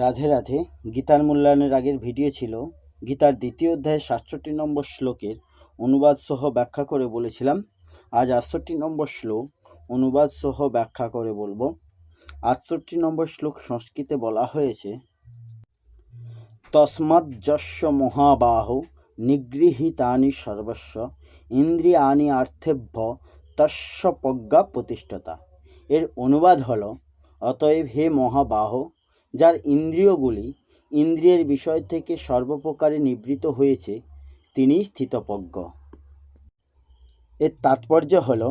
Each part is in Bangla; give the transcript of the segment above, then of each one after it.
রাধে রাধে। গীতার মূল্যায়নের আগের ভিডিও ছিল গীতার দ্বিতীয় অধ্যায়ের সাতষট্টি নম্বর শ্লোকের অনুবাদ সহ ব্যাখ্যা করে বলেছিলাম। আজ আটষট্টি নম্বর শ্লোক অনুবাদ সহ ব্যাখ্যা করে বলব। আটষট্টি নম্বর শ্লোক সংস্কৃতে বলা হয়েছে তস্মাজ্জস্য মহাবাহ নিগৃহীতানি সর্বস্ব ইন্দ্রিয়ানি আর্থেভ্য তস্য প্রজ্ঞা প্রতিষ্ঠতা। এর অনুবাদ হলো, অতএব হে মহাবাহ যার ইন্দ্রিয়গুলি ইন্দ্রিয়ের বিষয় থেকে সর্বপ্রকারে নিবৃত হয়েছে, তিনিই স্থিতপ্রজ্ঞ। এর তাৎপর্য হল,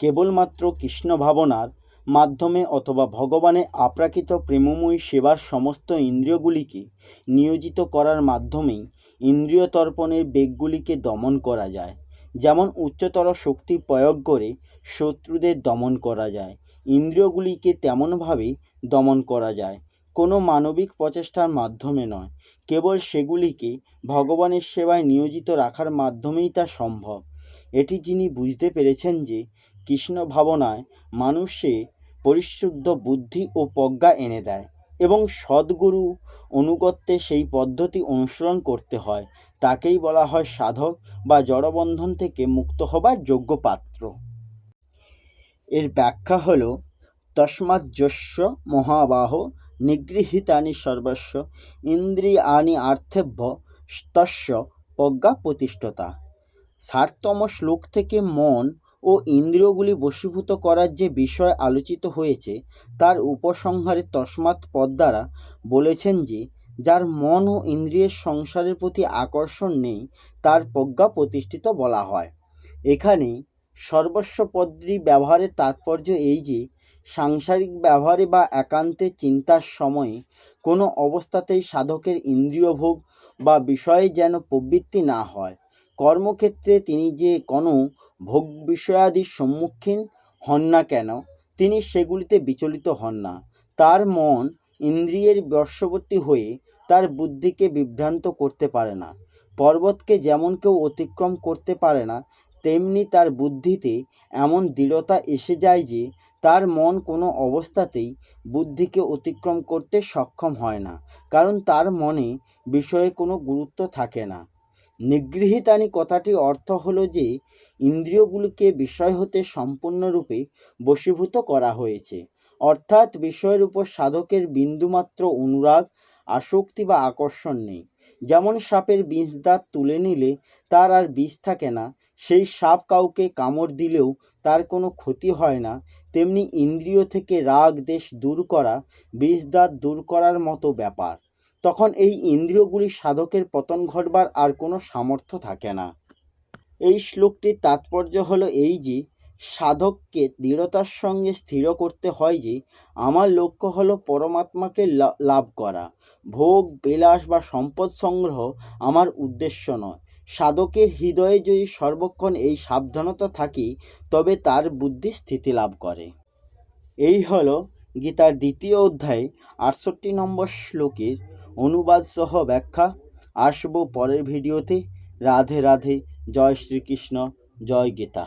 কেবলমাত্র কৃষ্ণ ভাবনার মাধ্যমে অথবা ভগবানের আপ্রাকৃত প্রেমময়ী সেবার সমস্ত ইন্দ্রিয়গুলিকে নিয়োজিত করার মাধ্যমেই ইন্দ্রিয় তর্পণের বেগগুলিকে দমন করা যায়। যেমন উচ্চতর শক্তি প্রয়োগ করে শত্রুদের দমন করা যায়, ইন্দ্রিয়গুলিকে তেমনভাবেই দমন করা যায়। কোনো মানবিক প্রচেষ্টার মাধ্যমে নয়। কেবল সেগুলিকে ভগবানের সেবায় নিয়োজিত রাখার মাধ্যমেই তা সম্ভব। এটি যিনি বুঝতে পেরেছেন যে কৃষ্ণ ভাবনায় মানুষে পরিশুদ্ধ বুদ্ধি ও প্রজ্ঞা এনে দেয় এবং সদ্গুরু অনুগত্যে সেই পদ্ধতি অনুসরণ করতে হয়, তাকেই বলা হয় সাধক বা জড়বন্ধন থেকে মুক্ত হবার যোগ্য পাত্র। এর ব্যাখ্যা হল তস্মাজ্জস্য মহাবাহ নিগৃহীতানি সর্বস্ব ইন্দ্রিয়ানি আর্থেভ্য তস্য প্রজ্ঞা প্রতিষ্ঠতা। ষাটতম শ্লোক থেকে মন ও ইন্দ্রিয়গুলি বশীভূত করার যে বিষয় আলোচিত হয়েছে, তার উপসংহারে তসমাৎ পদ দ্বারা বলেছেন যে, যার মন ও ইন্দ্রিয়ের সংসারের প্রতি আকর্ষণ নেই, তার প্রজ্ঞা প্রতিষ্ঠিত বলা হয়। এখানে সর্বস্ব পদটি ব্যবহারের তাৎপর্য এই যে সাংসারিক ব্যবহারে বা একান্তে চিন্তার সময়ে কোনো অবস্থাতেই সাধকের ইন্দ্রিয় ভোগ বা বিষয়ে যেন প্রবৃত্তি না হয়। কর্মক্ষেত্রে তিনি যে কোনো ভোগ বিষয়াদির সম্মুখীন হন না কেন, তিনি সেগুলিতে বিচলিত হন না। তার মন ইন্দ্রিয়ের বর্ষবর্তী হয়ে তার বুদ্ধিকে বিভ্রান্ত করতে পারে না। পর্বতকে যেমন কেউ অতিক্রম করতে পারে না, তেমনি তার বুদ্ধিতে এমন দৃঢ়তা এসে যায় যে তার মন কোনো অবস্থাতেই বুদ্ধিকে অতিক্রম করতে সক্ষম হয় না, কারণ তার মনে বিষয়ে কোনো গুরুত্ব থাকে না। নিগৃহীতানি কথাটির অর্থ হলো যে, ইন্দ্রিয়গুলিকে বিষয় হতে সম্পূর্ণরূপে বশীভূত করা হয়েছে। অর্থাৎ বিষয়ের উপর সাধকের বিন্দুমাত্র অনুরাগ, আসক্তি বা আকর্ষণ নেই। যেমন সাপের বিষ দাঁত তুলে নিলে তার আর বিষ থাকে না সেই সাপ কাউকে কামড় দিলেও তার কোনো ক্ষতি হয় না। তেমনি ইন্দ্রিয় থেকে রাগ, দেশ দূর করা, বিষ দাঁত দূর করার মতো ব্যাপার। তখন এই ইন্দ্রিয়গুলি সাধকের পতন ঘটবার আর কোনো সামর্থ্য থাকে না। এই শ্লোকটির তাৎপর্য হলো এই যে, সাধককে দৃঢ়তার সঙ্গে স্থির করতে হয় যে, আমার লক্ষ্য হলো পরমাত্মাকে লাভ করা। ভোগ, বিলাস বা সম্পদ সংগ্রহ আমার উদ্দেশ্য নয়। সাধকের হৃদয়ে যদি সর্বক্ষণ এই সাবধানতা থাকি, তবে তার বুদ্ধি স্থিতি লাভ করে। এই হল গীতার দ্বিতীয় অধ্যায়, আটষট্টি নম্বর শ্লোকের অনুবাদ সহ ব্যাখ্যা। আসব পরের ভিডিওতে। রাধে রাধে। জয় শ্রীকৃষ্ণ। জয় গীতা।